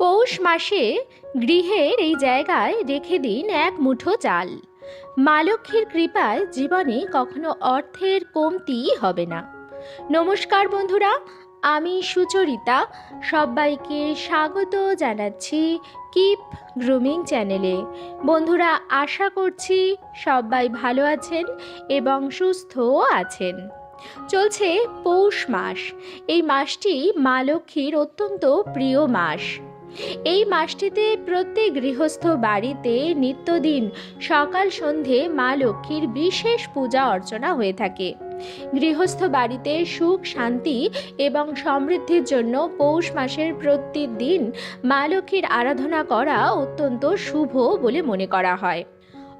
পৌষ মাসে গৃহের এই জায়গায় রেখে দিন এক মুঠো চাল। মা লক্ষ্মীর কৃপায় জীবনে কখনো অর্থের কমতি হবে না। নমস্কার বন্ধুরা, আমি সুচরিতা। সবাইকে স্বাগত জানাচ্ছি কিপ গ্রুমিং চ্যানেলে। বন্ধুরা, আশা করছি সবাই ভালো আছেন এবং সুস্থও আছেন। চলছে পৌষ মাস। এই মাসটি মা লক্ষ্মীর অত্যন্ত প্রিয় মাস। এই মাসটিতে প্রত্যেক গৃহস্থ বাড়িতে নিত্যদিন সকাল সন্ধে মা লক্ষ্মীর বিশেষ পূজা অর্চনা হয়ে থাকে। গৃহস্থ বাড়িতে সুখ, শান্তি এবং সমৃদ্ধির জন্য পৌষ মাসের প্রত্যেক দিন মা লক্ষ্মীর আরাধনা করা অত্যন্ত শুভ বলে মনে করা হয়।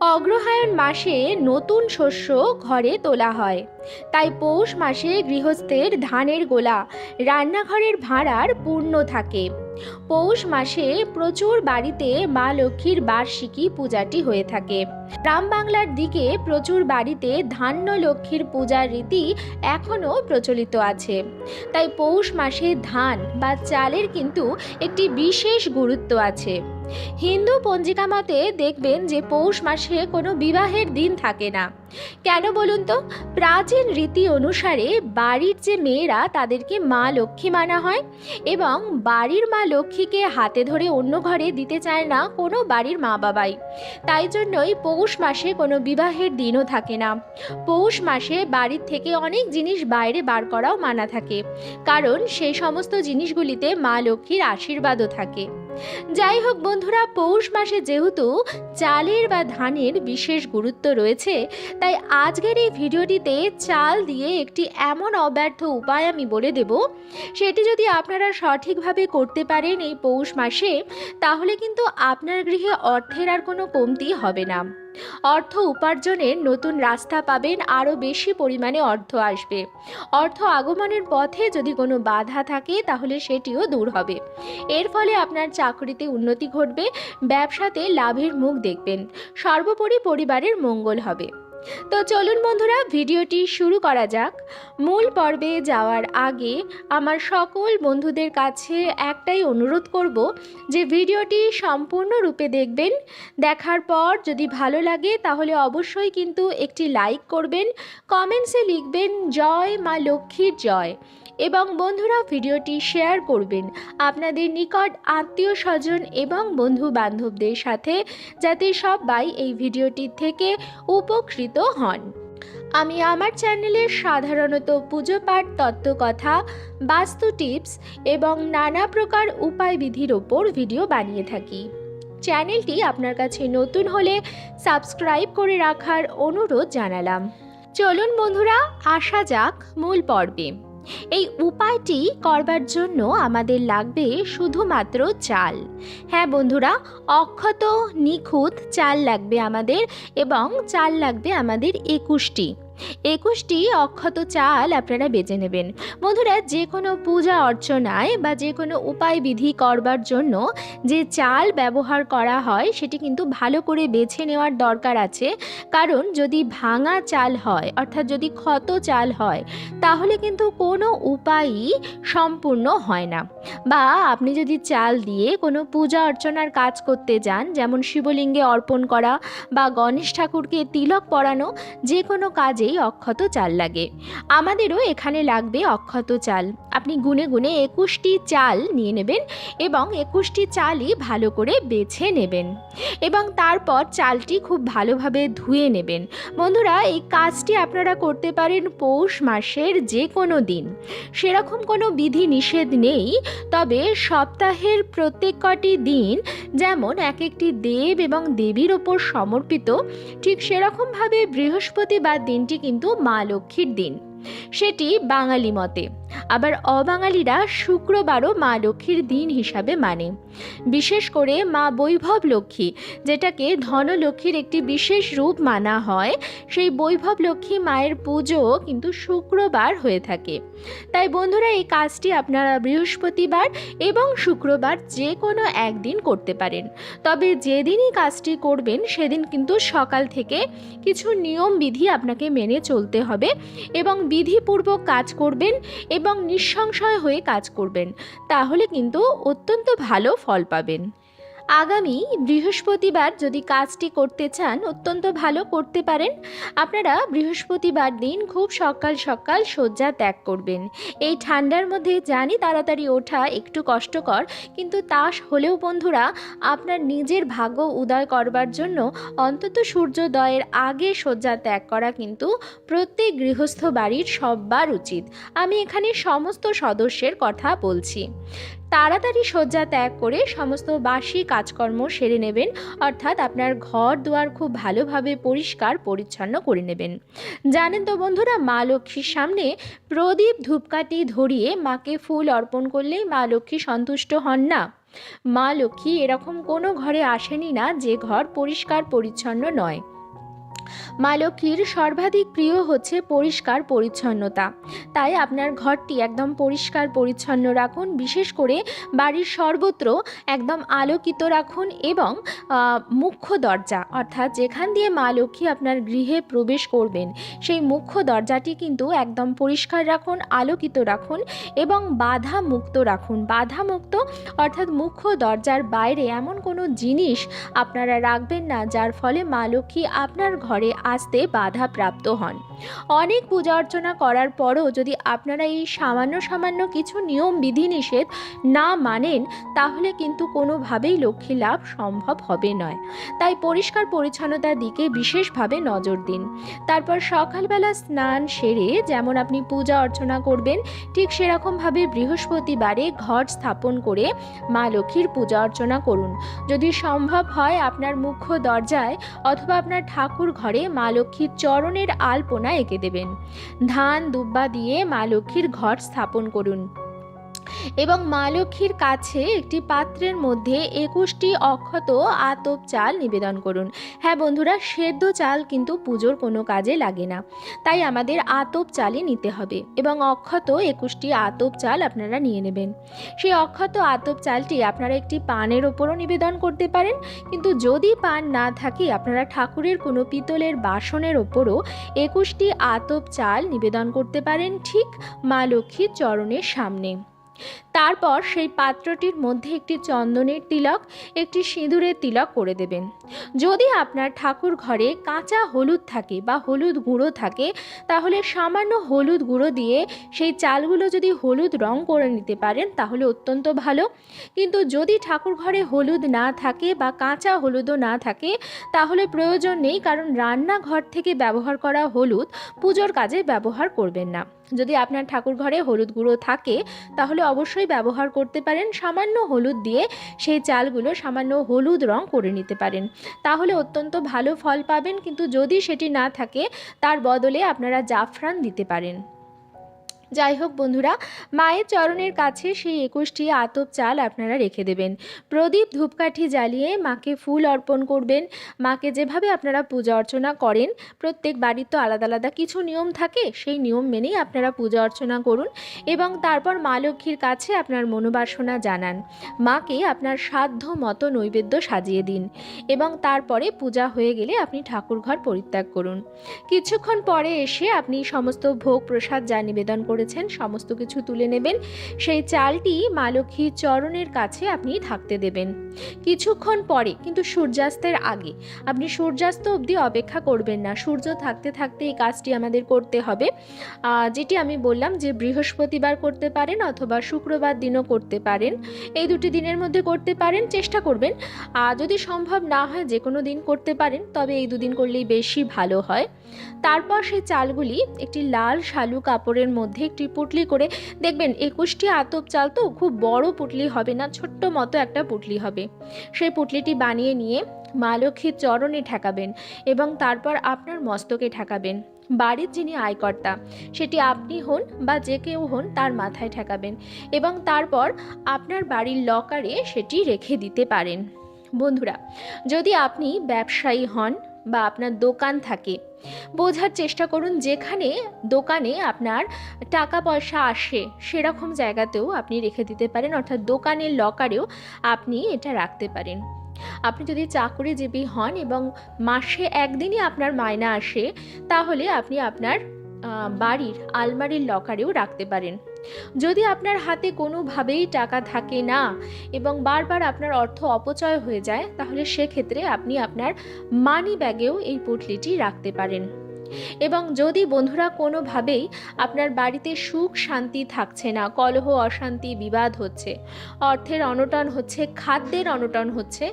অগ্রহায়ণ মাসে নতুন শস্য ঘরে তোলা হয়। তাই পৌষ মাসে গৃহস্থের ধানের গোলা, রান্নাঘরের ভাঁড়ার পূর্ণ থাকে। পৌষ মাসে প্রচুর বাড়িতে মা লক্ষ্মীর বার্ষিকী পূজাটি হয়ে থাকে। গ্রাম বাংলার দিকে প্রচুর বাড়িতে ধান্য লক্ষ্মীর পূজার রীতি এখনও প্রচলিত আছে। তাই পৌষ মাসে ধান বা চালের কিন্তু একটি বিশেষ গুরুত্ব আছে। হিন্দু পঞ্জিকা মতে দেখবেন যে পৌষ মাসে কোনো বিবাহের দিন থাকে না। কেন বলুন তো? প্রাচীন রীতি অনুসারে বাড়ির যে মেয়েরা তাদেরকে মা লক্ষ্মী মানা হয় এবং বাড়ির মা লক্ষ্মীকে হাতে ধরে অন্য ঘরে দিতে চায় না কোনো বাড়ির মা বাবাই। তাই জন্যই পৌষ মাসে কোনো বিবাহের দিনও থাকে না। পৌষ মাসে বাড়ির থেকে অনেক জিনিস বাইরে বার করাও মানা থাকে। কারণ সেই সমস্ত জিনিসগুলিতে মা লক্ষ্মীর আশীর্বাদও থাকে। যাই হোক বন্ধুরা, পৌষ মাসে যেহেতু চালের বা ধানের বিশেষ গুরুত্ব রয়েছে, তাই আজকের এই ভিডিওটিতে চাল দিয়ে একটি এমন অব্যর্থ উপায় আমি বলে দেব। সেটি যদি আপনারা সঠিকভাবে করতে পারেন এই পৌষ মাসে, তাহলে কিন্তু আপনার গৃহে অর্থের আর কোনো কমতি হবে না। অর্থ উপার্জনের নতুন রাস্তা পাবেন, আরও বেশি পরিমাণে অর্থ আসবে। অর্থ আগমনের পথে যদি কোনো বাধা থাকে, তাহলে সেটিও দূর হবে। এর ফলে আপনার চাকরিতে উন্নতি ঘটবে, ব্যবসাতে লাভের মুখ দেখবেন। সর্বোপরি পরিবারের মঙ্গল হবে। তো চলুন বন্ধুরা, ভিডিওটি শুরু করা যাক। মূল পর্বে যাওয়ার আগে আমার সকল বন্ধুদের কাছে একটাই অনুরোধ করব যে ভিডিওটি সম্পূর্ণরূপে দেখবেন, দেখার পর যদি ভালো লাগে তাহলে অবশ্যই কিন্তু একটি লাইক করবেন, কমেন্টসে লিখবেন, জয় মা লক্ষ্মীর জয়। এবং বন্ধুরা ভিডিওটি শেয়ার করবেন। আপনাদের নিকট আত্মীয় স্বজন এবং বন্ধু বান্ধবদের সাথে যাতে সবাই এই ভিডিওটি থেকে উপকৃত হন। আমি আমার চ্যানেলে সাধারণত পুজো পাঠ, তত্ত্বকথা, বাস্তু টিপস এবং নানা প্রকার উপায় বিধির ওপর ভিডিও বানিয়ে থাকি। চ্যানেলটি আপনার কাছে নতুন হলে সাবস্ক্রাইব করে রাখার অনুরোধ জানালাম। চলুন বন্ধুরা, আসা যাক মূল পর্বে। এই উপায়টি করবার জন্য আমাদের লাগবে শুধুমাত্র চাল। হ্যাঁ বন্ধুরা, অক্ষত নিখুঁত চাল লাগবে আমাদের এবং চাল লাগবে আমাদের একুশটি। একুশটি অক্ষত চাল আপনারা বেছে নেবেন। বন্ধুরা যে কোনো পূজা অর্চনায় বা যে কোনো উপায় বিধি করবার জন্য যে চাল ব্যবহার করা হয়, সেটি কিন্তু ভালো করে বেছে নেওয়ার দরকার আছে। কারণ, যদি ভাঙা চাল হয়, অর্থাৎ যদি ক্ষত চাল হয়, তাহলে কিন্তু কোনো উপায়ই সম্পূর্ণ হয় না। বা আপনি যদি চাল দিয়ে কোনো পূজা অর্চনার কাজ করতে যান, যেমন শিবলিঙ্গে অর্পণ করা বা গণেশ ঠাকুরকে তিলক পরানো যে কোনো কাজেই অক্ষত চাল লাগে। আমাদেরও এখানে লাগবে অক্ষত চাল। আপনি গুনে গুনে একুশটি চাল নিয়ে নেবেন এবং একুশটি চালই ভালো করে বেছে নেবেন। এবং তারপর চালটি খুব ভালোভাবে ধুয়ে নেবেন। বন্ধুরা, এই কাজটি আপনারা করতে পারেন পৌষ মাসের যে কোনো দিন। সেরকম কোনো বিধি নিষেধ নেই, তবে সপ্তাহের প্রত্যেক কটি দিন যেমন এক একটি দেব এবং দেবীর ওপর সমর্পিত, ঠিক সেরকমভাবে বৃহস্পতিবার দিনটি কিন্তু মা লক্ষ্মীর দিন। সেটি বাঙালি মতে। আবার অবাঙালিরা শুক্রবারও মা লক্ষ্মীর দিন হিসাবে মানে। বিশেষ করে মা বৈভব লক্ষ্মী, যেটাকে ধনলক্ষ্মীর একটি বিশেষ রূপ মানা হয়, সেই বৈভব লক্ষ্মী মায়ের পুজো কিন্তু শুক্রবার হয়ে থাকে। তাই বন্ধুরা, এই কাজটি আপনারা বৃহস্পতিবার এবং শুক্রবার যে কোনো একদিন করতে পারেন। তবে যেদিনই কাজটি করবেন, সেদিন কিন্তু সকাল থেকে কিছু নিয়ম বিধি আপনাকে মেনে চলতে হবে এবং বিধিপূর্বক কাজ করবেন এবং নিঃসংশয় হয়ে কাজ করবেন তাহলে কিন্তু অত্যন্ত ভালো ফল পাবেন। আগামী বৃহস্পতিবার যদি কাজটি করতে চান, অত্যন্ত ভালো করতে পারেন। আপনারা বৃহস্পতিবার দিন খুব সকাল সকাল শয্যা ত্যাগ করবেন। এই ঠান্ডার মধ্যে জানি তাড়াতাড়ি ওঠা একটু কষ্টকর, কিন্তু তা হলেও বন্ধুরা, আপনার নিজের ভাগ্য উদয় করবার জন্য অন্তত সূর্যোদয়ের আগে শয্যা ত্যাগ করা কিন্তু প্রত্যেক গৃহস্থ বাড়ির সববার উচিত। আমি এখানে সমস্ত সদস্যের কথা বলছি। তাড়াতাড়ি শয্যা ত্যাগ করে সমস্ত বাসি কাজকর্ম সেরে নেবেন, অর্থাৎ আপনার ঘর দুয়ার খুব ভালোভাবে পরিষ্কার পরিচ্ছন্ন করে নেবেন। জানেন তো বন্ধুরা, মা লক্ষ্মীর সামনে প্রদীপ ধূপকাঠি ধরিয়ে মাকে ফুল অর্পণ করলেই মা লক্ষ্মী সন্তুষ্ট হন না। মা লক্ষ্মী এরকম কোনো ঘরে আসেনি না, যে ঘর পরিষ্কার পরিচ্ছন্ন নয়। মা লক্ষ্মীর সর্বাধিক প্রিয় হচ্ছে পরিষ্কার পরিচ্ছন্নতা। তাই আপনার ঘরটি একদম পরিষ্কার পরিচ্ছন্ন রাখুন, বিশেষ করে বাড়ির সর্বত্র একদম আলোকিত রাখুন এবং মুখ্য দরজা, অর্থাৎ যেখান দিয়ে মা লক্ষ্মী আপনার গৃহে প্রবেশ করবেন, সেই মুখ্য দরজাটি কিন্তু একদম পরিষ্কার রাখুন, আলোকিত রাখুন এবং বাধা মুক্ত রাখুন। বাধা মুক্ত অর্থাৎ মুখ্য দরজার বাইরে এমন কোনো জিনিস আপনারা রাখবেন না, যার ফলে মা লক্ষ্মী আপনার ঘরে আসতে বাধা প্রাপ্ত হন। অনেক পূজা অর্চনা করার পরও যদি আপনারা এই সামান্য সামান্য কিছু নিয়ম বিধিনিষেধ না মানেন, তাহলে কিন্তু কোনোভাবেই লক্ষ্মী লাভ সম্ভব হবে নয়। তাই পরিষ্কার পরিচ্ছন্নতার দিকে বিশেষভাবে নজর দিন। তারপর সকালবেলা স্নান সেরে যেমন আপনি পূজা অর্চনা করবেন, ঠিক সেরকমভাবে বৃহস্পতিবারে ঘট স্থাপন করে মা লক্ষ্মীর পূজা অর্চনা করুন। যদি সম্ভব হয় আপনার মুখ্য দরজায় অথবা আপনার ঠাকুর ঘরে মা লক্ষ্মীর চরণের আলপনা এঁকে দেবেন। ধান দুব্বা দিয়ে মা লক্ষ্মীর ঘট স্থাপন করুন। এবং মা লক্ষ্মীর কাছে একটি পাত্রের মধ্যে একুশটি অক্ষত আতপ চাল নিবেদন করুন। হ্যাঁ বন্ধুরা, সেদ্ধ চাল কিন্তু পুজোর কোনো কাজে লাগে না। তাই আমাদের আতপ চালই নিতে হবে এবং অক্ষত একুশটি আতপ চাল আপনারা নিয়ে নেবেন। সেই অক্ষত আতপ চালটি আপনারা একটি পানের ওপরও নিবেদন করতে পারেন, কিন্তু যদি পান না থাকে, আপনারা ঠাকুরের কোনো পিতলের বাসনের ওপরও একুশটি আতপ চাল নিবেদন করতে পারেন ঠিক মা লক্ষ্মীর চরণের সামনে। তারপর সেই পাত্রটির মধ্যে একটি চন্দনের তিলক, একটি সিঁদুরের তিলক করে দেবেন। যদি আপনার ঠাকুর ঘরে কাঁচা হলুদ থাকে বা হলুদ গুঁড়ো থাকে, তাহলে সামান্য হলুদ গুঁড়ো দিয়ে সেই চালগুলো যদি হলুদ রং করে নিতে পারেন, তাহলে অত্যন্ত ভালো। কিন্তু যদি ঠাকুর ঘরে হলুদ না থাকে বা কাঁচা হলুদও না থাকে, তাহলে প্রয়োজন নেই, কারণ রান্নাঘর থেকে ব্যবহার করা হলুদ পুজোর কাজে ব্যবহার করবেন না। যদি আপনার ঠাকুর ঘরে হলুদ গুঁড়ো থাকে, তাহলে অবশ্যই ব্যবহার করতে পারেন। সামান্য হলুদ দিয়ে সেই চালগুলো সামান্য হলুদ রং করে নিতে পারেন। তাহলে অত্যন্ত ভালো ফল পাবেন। কিন্তু যদি সেটি না থাকে, তার বদলে আপনারা জাফরান দিতে পারেন। যাই হোক বন্ধুরা, মায়ের চরণের কাছে সেই একুশটি আতপ চাল আপনারা রেখে দেবেন। প্রদীপ ধূপকাঠি জ্বালিয়ে মাকে ফুল অর্পণ করবেন। মাকে যেভাবে আপনারা পূজা অর্চনা করেন, প্রত্যেক বাড়ির তো আলাদা আলাদা কিছু নিয়ম থাকে, সেই নিয়ম মেনেই আপনারা পূজা অর্চনা করুন এবং তারপর মা লক্ষ্মীর কাছে আপনার মনোবাসনা জানান। মাকে আপনার সাধ্য মতো নৈবেদ্য সাজিয়ে দিন এবং তারপরে পূজা হয়ে গেলে আপনি ঠাকুরঘর পরিত্যাগ করুন। কিছুক্ষণ পরে এসে আপনি সমস্ত ভোগ প্রসাদ যা নিবেদন করেছেন, সমস্ত কিছু তুলে নেবেন। সেই চালটি মা লক্ষ্মীর চরণের কাছে আপনি থাকতে দেবেন। কিছুক্ষণ পরে, কিন্তু সূর্যাস্তের আগে, আপনি সূর্যাস্ত অবধি অপেক্ষা করবেন না। সূর্য থাকতে থাকতে এই কাজটি আমাদের করতে হবে। যেটি আমি বললাম যে বৃহস্পতিবার করতে পারেন অথবা শুক্রবার দিনও করতে পারেন। এই দুটি দিনের মধ্যে করতে পারেন, চেষ্টা করবেন। যদি সম্ভব না হয় যে কোনো দিন করতে পারেন, তবে এই দুদিন করলেই বেশি ভালো হয়। তারপর সেই চালগুলি একটি লাল শালু কাপড়ের মধ্যে একটি পুটলি করে দেখবেন একুশটি আতপ চাল তো খুব বড় পুটলি হবে না, ছোট্ট মতো একটা পুটলি হবে। সেই পুটলিটি বানিয়ে নিয়ে মা লক্ষ্মীর চরণে ঠেকাবেন এবং তারপর আপনার মস্তকে ঠেকাবেন। বাড়ির যিনি আয়কর্তা, সেটি আপনি হন বা যে কেউ হন তার মাথায় ঠেকাবেন এবং তারপর আপনার বাড়ির লকারে সেটি রেখে দিতে পারেন। বন্ধুরা, যদি আপনি ব্যবসায়ী হন বা আপনার দোকান থাকে বোঝার চেষ্টা করুন যেখানে দোকানে আপনার টাকা পয়সা আসে, সেরকম জায়গাতেও আপনি রেখে দিতে পারেন, অর্থাৎ দোকানের লকারেও আপনি এটা রাখতে পারেন। আপনি যদি চাকরিজীবী হন এবং মাসে একদিনই আপনার মায়না আসে, তাহলে আপনি আপনার বাড়ির আলমারির লকারেও রাখতে পারেন। যদি আপনার হাতে কোনোভাবেই টাকা থাকে না এবং বারবার আপনার অর্থ অপচয় হয়ে যায়, তাহলে সেক্ষেত্রে আপনি আপনার মানি ব্যাগেও এই পুটলিটি রাখতে পারেন। এবং যদি বন্ধুরা কোনোভাবেই আপনার বাড়িতে সুখ শান্তি থাকছে না, কলহ, অশান্তি, বিবাদ হচ্ছে, অর্থের অনটন হচ্ছে, খাদ্যের অনটন হচ্ছে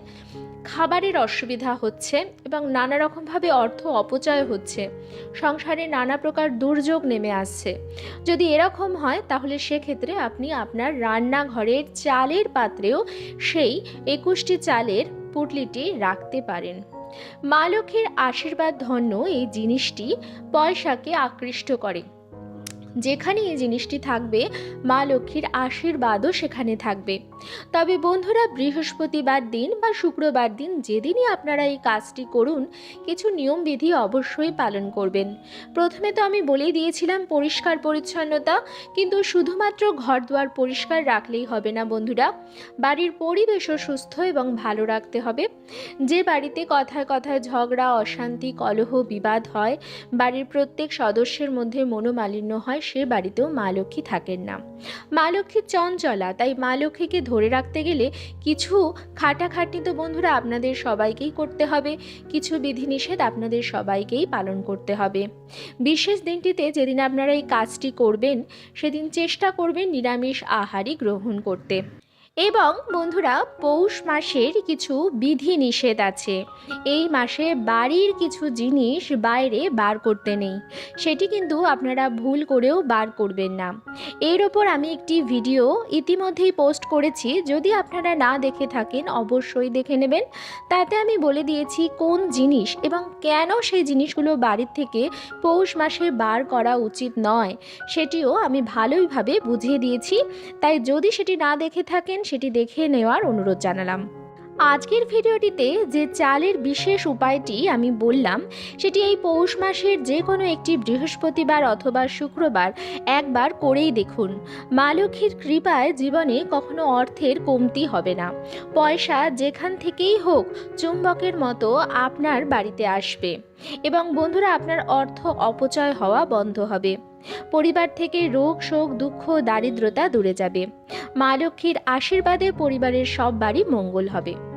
খাবারের অসুবিধা হচ্ছে এবং নানা রকমভাবে অর্থ অপচয় হচ্ছে। সংসারে নানা প্রকার দুর্যোগ নেমে আসছে। যদি এরকম হয়, তাহলে সেক্ষেত্রে আপনি আপনার রান্নাঘরের চালের পাত্রেও সেই একুশটি চালের পুটলিটি রাখতে পারেন। মা লক্ষ্মীর আশীর্বাদ ধন্য এই জিনিসটি পয়সাকে আকৃষ্ট করে। যেখানে এই জিনিসটি থাকবে, মা লক্ষ্মীর আশীর্বাদও সেখানে থাকবে। তবে বন্ধুরা, বৃহস্পতিবার দিন বা শুক্রবার দিন যেদিনই আপনারা এই কাজটি করুন, কিছু নিয়মবিধি অবশ্যই পালন করবেন। প্রথমে তো আমি বলেই দিয়েছিলাম পরিষ্কার পরিচ্ছন্নতা, কিন্তু শুধুমাত্র ঘর দুয়ার পরিষ্কার রাখলেই হবে না বন্ধুরা। বাড়ির পরিবেশও সুস্থ এবং ভালো রাখতে হবে। যে বাড়িতে কথায় কথায় ঝগড়া, অশান্তি, কলহ, বিবাদ হয়, বাড়ির প্রত্যেক সদস্যের মধ্যে মনোমালিন্য হয়, সে বাড়িতেও মা লক্ষ্মী থাকেন না। মা লক্ষ্মী চঞ্চলা, তাই মা লক্ষ্মীকে ধরে রাখতে গেলে কিছু খাটাখাটনি তো বন্ধুরা আপনাদের সবাইকেই করতে হবে, কিছু বিধিনিষেধ আপনাদের সবাইকেই পালন করতে হবে। বিশেষ দিনটিতে যেদিন আপনারা এই কাজটি করবেন, সেদিন চেষ্টা করবেন নিরামিষ আহারই গ্রহণ করতে। এবং বন্ধুরা, পৌষ মাসের কিছু বিধি নিষেধ আছে। এই মাসে বাড়ির কিছু জিনিস বাইরে বার করতে নেই। সেটি কিন্তু আপনারা ভুল করেও বার করবেন না। এর ওপর আমি একটি ভিডিও ইতিমধ্যেই পোস্ট করেছি। যদি আপনারা না দেখে থাকেন, অবশ্যই দেখে নেবেন। তাতে আমি বলে দিয়েছি কোন জিনিস এবং কেন সেই জিনিসগুলো বাড়ির থেকে পৌষ মাসে বার করা উচিত নয়, সেটিও আমি ভালোইভাবে বুঝিয়ে দিয়েছি। তাই যদি সেটি না দেখে থাকেন সেটি দেখে নেওয়ার অনুরোধ জানালাম। আজকের ভিডিওটিতে যে চালের বিশেষ উপায়টি আমি বললাম, সেটি এই পৌষ মাসের যে কোনো একটি বৃহস্পতিবার অথবা শুক্রবার একবার করেই দেখুন। মা লক্ষ্মীর কৃপায় জীবনে কখনো অর্থের কমতি হবে না। পয়সা যেখান থেকেই হোক, চুম্বকের মতো আপনার বাড়িতে আসবে। এবং বন্ধুরা, আপনার অর্থ অপচয় হওয়া বন্ধ হবে। পরিবার থেকে রোগ, শোক, দুঃখ, দারিদ্রতা দূরে যাবে। মা লক্ষ্মীর আশীর্বাদে পরিবারের সব বাড়ি মঙ্গল হবে।